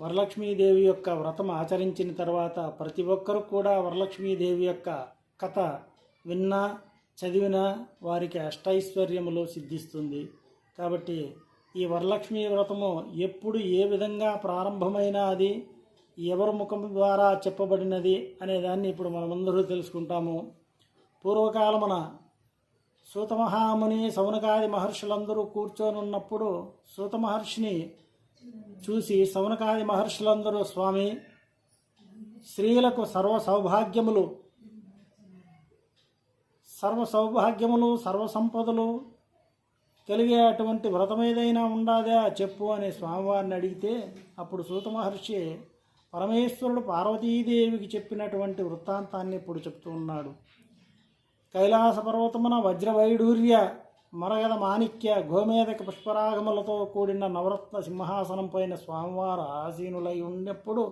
వరలక్ష్మీదేవి యొక్క వ్రతం ఆచరించిన తర్వాత ప్రతి ఒక్కరు కూడా వరలక్ష్మీదేవి యొక్క కథ విన్నా చదివినా వారికి అష్టైశ్వర్యములు సిద్ధిస్తుంది. కాబట్టి ఈ వరలక్ష్మీ వ్రతము ఎప్పుడు ఏ విధంగా ప్రారంభమైనా అది ఎవరి ముఖం ద్వారా చెప్పబడినది అనే దాన్ని ఇప్పుడు మనమందరూ తెలుసుకుంటాము. పూర్వకాలమున సూతమహాముని సౌనకాది మహర్షులందరూ కూర్చొని ఉన్నప్పుడు సూత మహర్షిని చూసి సౌనకాది మహర్షులందరూ స్వామి స్త్రీలకు సర్వ సౌభాగ్యములు సర్వ సౌభాగ్యములు సర్వ సంపదలు కలిగే అటువంటి వ్రతం ఏదైనా ఉండాదా చెప్పు అని స్వామివారిని అడిగితే అప్పుడు సూత మహర్షి పరమేశ్వరుడు పార్వతీదేవికి చెప్పినటువంటి వృత్తాంతాన్ని ఇప్పుడు చెప్తూ ఉన్నాడు. కైలాస పర్వతమున వజ్రవైడూర్య మరగద మాణిక్య గోమేదక పుష్పరాగములతో కూడిన నవరత్న సింహాసనం పైన స్వామివారు ఆసీనులై ఉన్నప్పుడు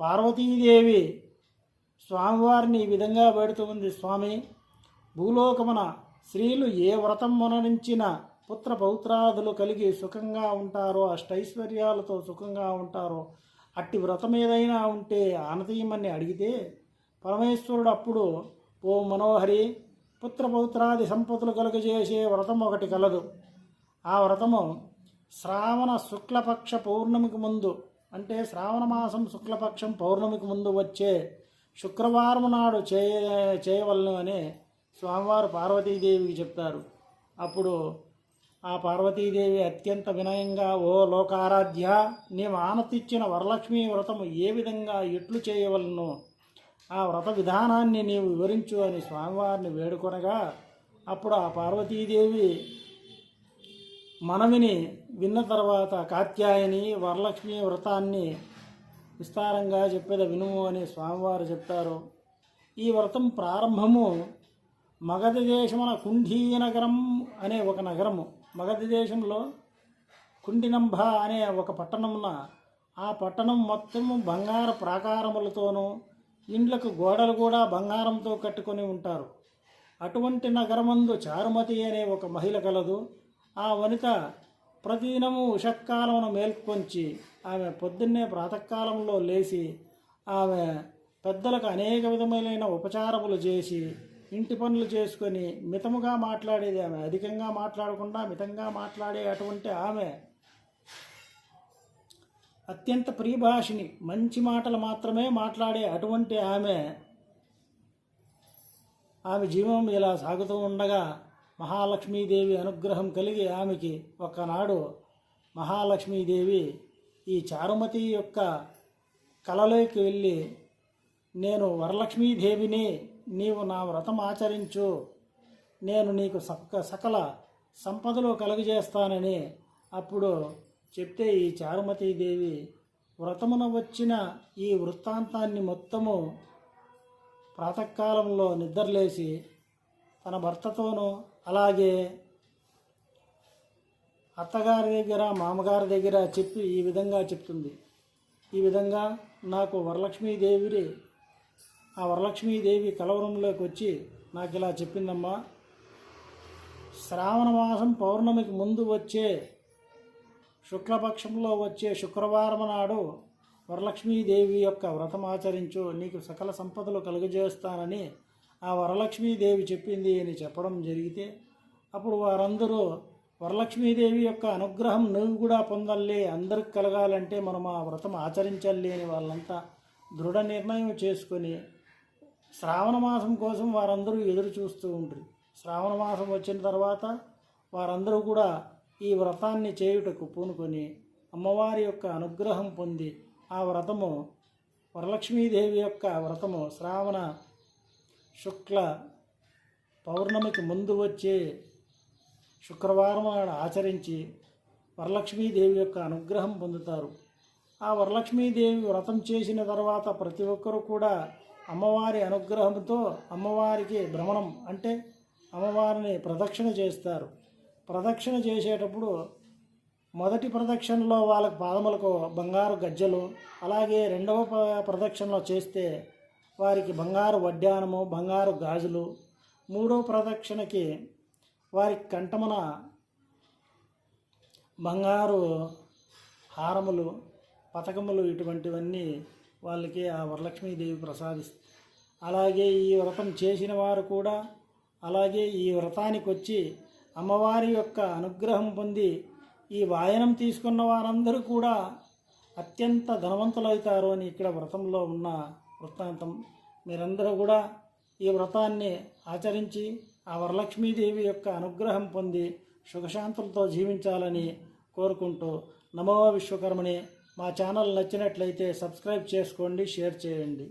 పార్వతీదేవి స్వామివారిని ఈ విధంగా వేడుతూ ఉంది స్వామి భూలోకమున స్త్రీలు ఏ వ్రతం మొనరించిన పుత్ర పౌత్రాదులు కలిగి సుఖంగా ఉంటారో అష్టైశ్వర్యాలతో సుఖంగా ఉంటారో అట్టి వ్రతం ఏదైనా ఉంటే ఆనతీయమని అడిగితే పరమేశ్వరుడు అప్పుడు ఓ మనోహరి పుత్ర పౌత్రాది సంపదలు కలుగజేసే వ్రతం ఒకటి కలదు. ఆ వ్రతము శ్రావణ శుక్లపక్ష పౌర్ణమికి ముందు అంటే శ్రావణ మాసం శుక్లపక్షం పౌర్ణమికి ముందు వచ్చే శుక్రవారం నాడు చేయ చేయవలను అని స్వామివారు పార్వతీదేవికి చెప్తారు అప్పుడు ఆ పార్వతీదేవి అత్యంత వినయంగా ఓ లోకారాధ్య నీ ఆనతిచ్చిన వరలక్ష్మి వ్రతము ఏ విధంగా ఎట్లు చేయవలను? ఆ వ్రత విధానాన్ని నీవు వివరించు అని స్వామివారిని వేడుకొనగా అప్పుడు ఆ పార్వతీదేవి మనవిని విన్న తర్వాత కాత్యాయని వరలక్ష్మి వ్రతాన్ని విస్తారంగా చెప్పేది వినుము అని స్వామివారు చెప్తారు ఈ వ్రతం ప్రారంభము మగధ దేశమున కుంఠీ నగరం అనే ఒక నగరము. మగధ దేశంలో కుండినంబ అనే ఒక పట్టణమున ఆ పట్టణం మొత్తము బంగారు ప్రాకారములతోనూ ఇండ్లకు గోడలు కూడా బంగారంతో కట్టుకొని ఉంటారు. అటువంటి నగరమందు చారుమతి అనే ఒక మహిళ కలదు. ఆ వనిత ప్రతిదినము ఉషక్కాలమును మేల్కొంచి ఆమె పొద్దున్నే ప్రాతకాలంలో లేచి ఆమె పెద్దలకు అనేక విధములైన ఉపచారములు చేసి ఇంటి పనులు చేసుకొని మితముగా మాట్లాడేది ఆమె. అధికంగా మాట్లాడకుండా మితంగా మాట్లాడే అటువంటి ఆమె అత్యంత ప్రియభాషిని మంచి మాటలు మాత్రమే మాట్లాడే అటువంటి ఆమె ఆమె జీవం ఇలా సాగుతూ ఉండగా మహాలక్ష్మీదేవి అనుగ్రహం కలిగి ఆమెకి ఒకనాడు మహాలక్ష్మీదేవి ఈ చారుమతి యొక్క కలలోకి వెళ్ళి నేను వరలక్ష్మీదేవిని నీవు నా వ్రతం ఆచరించు. నేను నీకు సక సకల సంపదలు కలుగజేస్తానని అప్పుడు చెప్తే ఈ చారుమతీదేవి వ్రతమున వచ్చిన ఈ వృత్తాంతాన్ని మొత్తము ప్రాతకాలంలో నిద్రలేసి తన భర్తతోనూ అలాగే అత్తగారి దగ్గర మామగారి దగ్గర చెప్పి ఈ విధంగా చెప్తుంది. ఈ విధంగా నాకు వరలక్ష్మీదేవి ఆ వరలక్ష్మీదేవి కలవరంలోకి వచ్చి నాకు ఇలా చెప్పిందమ్మా శ్రావణ మాసం పౌర్ణమికి ముందు వచ్చే శుక్లపక్షంలో వచ్చే శుక్రవారం నాడు వరలక్ష్మీదేవి యొక్క వ్రతం ఆచరించు నీకు సకల సంపదలు కలుగజేస్తానని ఆ వరలక్ష్మీదేవి చెప్పింది అని చెప్పడం జరిగితే అప్పుడు వారందరూ వరలక్ష్మీదేవి యొక్క అనుగ్రహం నువ్వు కూడా పొందాలి అందరికి కలగాలంటే మనం ఆ వ్రతం ఆచరించాలి అని వాళ్ళంతా దృఢ నిర్ణయం చేసుకొని శ్రావణ మాసం కోసం వారందరూ ఎదురు చూస్తూ ఉంటారు శ్రావణ మాసం వచ్చిన తర్వాత వారందరూ కూడా ఈ వ్రతాన్ని చేయుటకు పూనుకొని అమ్మవారి యొక్క అనుగ్రహం పొంది ఆ వ్రతము వరలక్ష్మీదేవి యొక్క వ్రతము శ్రావణ శుక్ల పౌర్ణమికి ముందు వచ్చే శుక్రవారం నాడు ఆచరించి వరలక్ష్మీదేవి యొక్క అనుగ్రహం పొందుతారు. ఆ వరలక్ష్మీదేవి వ్రతం చేసిన తర్వాత ప్రతి ఒక్కరూ కూడా అమ్మవారి అనుగ్రహంతో అమ్మవారికి భ్రమణం అంటే అమ్మవారిని ప్రదక్షిణ చేస్తారు. ప్రదక్షిణ చేసేటప్పుడు మొదటి ప్రదక్షిణలో వాళ్ళకి పాదములకు బంగారు గజ్జలు అలాగే రెండవ ప్ర- ప్రదక్షిణలో చేస్తే వారికి బంగారు వడ్డానము బంగారు గాజులు. మూడో ప్రదక్షిణకి వారి కంఠమున బంగారు హారములు పథకములు ఇటువంటివన్నీ వాళ్ళకి ఆ వరలక్ష్మీదేవి ప్రసాదిస్తుంది అలాగే ఈ వ్రతం చేసిన వారు కూడా అలాగే ఈ వ్రతానికి వచ్చి అమ్మవారి యొక్క అనుగ్రహం పొంది ఈ వాయనం తీసుకున్న వారందరూ కూడా అత్యంత ధనవంతులవుతారు అని ఇక్కడ వ్రతంలో ఉన్న వృత్తాంతం. మీరందరూ కూడా ఈ వ్రతాన్ని ఆచరించి ఆ వరలక్ష్మీదేవి యొక్క అనుగ్రహం పొంది సుఖశాంతులతో జీవించాలని కోరుకుంటూ నమో విశ్వకర్మని మా ఛానల్ నచ్చినట్లయితే సబ్స్క్రైబ్ చేసుకోండి షేర్ చేయండి.